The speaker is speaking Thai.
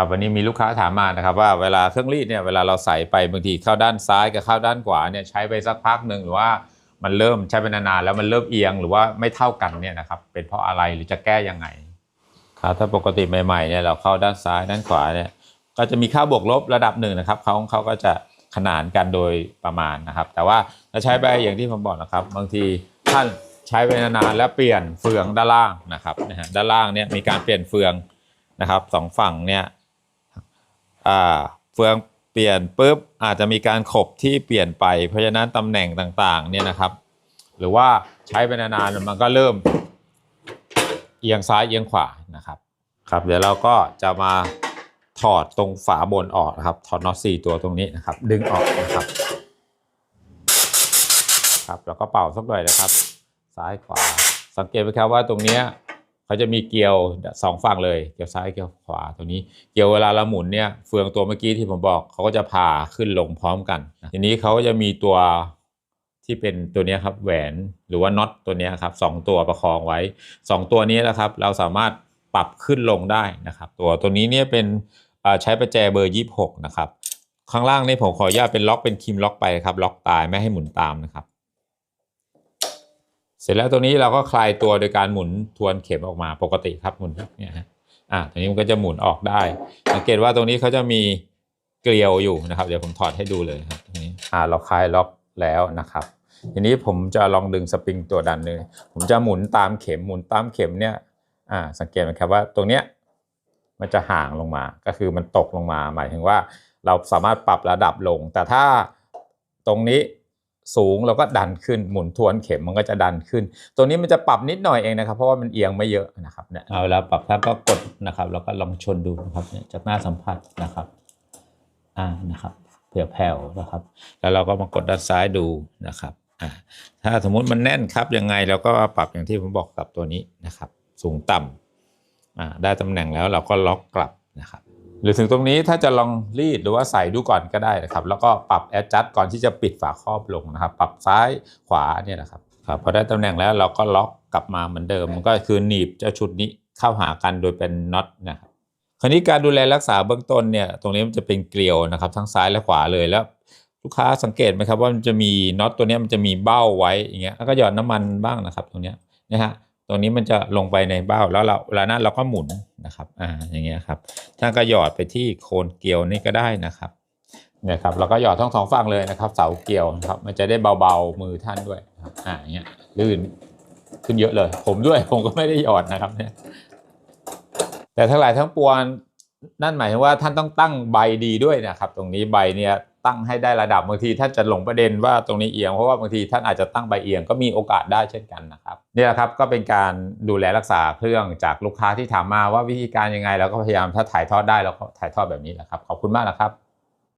ครับวันนี้มีลูกค้าถามมานะครับว่าเวลาเครื่องรีดเนี่ยเวลาเราใส่ไปบางทีเข้าด้านซ้ายกับเข้าด้านขวาเนี่ยใช้ไปสักพักหนึ่งหรือว่ามันเริ่มใช้ไปนานๆแล้วมันเริ่มเอียงหรือว่าไม่เท่ากันเนี่ยนะครับเป็นเพราะอะไรหรือจะแก้ยังไงครับถ้าปกติใหม่ๆเนี่ยเราเข้าด้านซ้ายด้านขวาเนี่ยก็จะมีค่าบวกลบระดับหนึ่งนะครับเขาเขาก็จะขนานกันโดยประมาณนะครับ แต่ว่าถ้าใช้ไปอย่างที่ผมบอกนะครับ บางทีท่านใช้ไปนานๆแล้วเปลี่ยนเฟืองด้านล่างนะครับนะฮะด้านล่างเนี่ยมีการเปลี่ยนเฟืองนะครับสองฝั่งเนี่ย อ่าเฟืองเปลี่ยนปุ๊บอาจจะมีการขบที่เปลี่ยนไป เพราะฉะนั้นตำแหน่งต่างๆเนี่ยนะครับ หรือว่าใช้ไปนานๆมันก็เริ่มเอียงซ้ายเอียงขวานะครับครับ เดี๋ยวเราก็จะมาถอดตรงฝาบนออกนะครับ ถอดน็อตสี่ตัวตรงนี้นะครับ ดึงออกนะครับ ครับแล้วก็เป่าสักหน่อยนะครับ ซ้ายขวา สังเกตไหมครับว่าตรงเนี้ย เขาจะมีเกลียวสองฝั่งเลยเกลียวซ้ายเกลียวขวาตรงนี้ เกลียวเวลาเราหมุนเนี่ยเฟืองตัวเมื่อกี้ที่ผมบอกเขาก็จะพาขึ้นลงพร้อมกัน ทีนี้เขาก็จะมีตัวที่เป็นตัวนี้ครับแหวนหรือว่าน็อตตัวนี้ครับสองตัวประคองไว้สองตัวนี้นะครับ เราสามารถปรับขึ้นลงได้นะครับ ตัวตัวนี้เนี่ยเป็นใช้ประแจเบอร์ยี่หกนะครับข้างล่างนี่ผมขออนุญาตเป็นล็อกเป็นคิมล็อกไปครับล็อกตายไม่ให้หมุนตามนะครับ เสร็จแล้วตรงนี้เราก็คลายตัวโดยการหมุนทวนเข็มออกมาปกติครับหมุนเนี่ยฮะอ่าตรงนี้มันก็จะหมุนออกได้ สังเกตว่าตรงนี้เขาจะมีเกลียวอยู่นะครับ เดี๋ยวผมถอดให้ดูเลยครับตรงนี้อ่าเราคลายล็อกแล้วนะครับ ทีนี้ผมจะลองดึงสปริงตัวดันเลยผมจะหมุนตามเข็มหมุนตามเข็มเนี่ยอ่าสังเกตไหมครับว่าตรงเนี้ยมันจะห่างลงมา ก็คือมันตกลงมา หมายถึงว่าเราสามารถปรับระดับลง แต่ถ้าตรงนี้ สูงเราก็ดันขึ้นหมุนทวนเข็มมันก็จะดันขึ้น ตัวนี้มันจะปรับนิดหน่อยเองนะครับ เพราะว่ามันเอียงไม่เยอะนะครับเนี่ยเอาแล้วปรับท่าก็กดนะครับแล้วก็ลองชนดูนะครับจากหน้าสัมผัสนะครับอ่านะครับเผื่อแผ่วนะครับ แล้วเราก็มากดด้านซ้ายดูนะครับอ่าถ้าสมมุติมันแน่นครับยังไงเราก็ปรับอย่างที่ผมบอกกับตัวนี้นะครับ สูงต่ำอ่าได้ตำแหน่งแล้วเราก็ล็อกกลับนะครับ หรือถึงตรงนี้ถ้าจะลองรีดหรือว่าใส่ดูก่อนก็ได้นะครับ แล้วก็ปรับแอดจัดก่อนที่จะปิดฝาครอบลงนะครับ ปรับซ้ายขวาเนี่ยนะครับครับพอได้ตำแหน่งแล้วเราก็ล็อกกลับมาเหมือนเดิมมันก็คือหนีบเจ้าชุดนี้เข้าหากันโดยเป็นน็อตนะครับคราวนี้การดูแลรักษาเบื้องต้นเนี่ยตรงนี้มันจะเป็นเกลียวนะครับ ทั้งซ้ายและขวาเลยแล้ว ลูกค้าสังเกตไหมครับว่ามันจะมีน็อตตัวนี้มันจะมีเบ้าไว้อย่างเงี้ยแล้วก็หยอดน้ำมันบ้างนะครับ ตรงเนี้ยนะฮะตรงนี้มันจะลงไปในเบ้าแล้วเราเวลานั้นเราก็หมุน นะครับอ่าอย่างเงี้ยครับท่านก็หยอดไปที่โคนเกลียวนี่ก็ได้นะครับเนี่ยครับเราก็หยอดทั้งสองฝั่งเลยนะครับ เสาเกลียวนะครับมันจะได้เบาๆมือท่านด้วยครับอ่าอย่างเงี้ยลื่นขึ้นเยอะเลย ผมด้วยผมก็ไม่ได้หยอดนะครับเนี่ยแต่ทั้งหลายทั้งปวงนั่นหมายถึงว่าท่านต้องตั้งใบดีด้วยนะครับ ตรงนี้ใบเนี่ย ตั้งให้ได้ระดับบางทีท่านจะหลงประเด็นว่าตรงนี้เอียงเพราะว่าบางทีท่านอาจจะตั้งใบเอียงก็มีโอกาสได้เช่นกันนะครับนี่แหละครับก็เป็นการดูแลรักษาเครื่องจากลูกค้าที่ถามมาว่าวิธีการยังไงเราก็พยายามถ้าถ่ายทอดได้เราก็ถ่ายทอดแบบนี้แหละครับขอบคุณมากนะครับ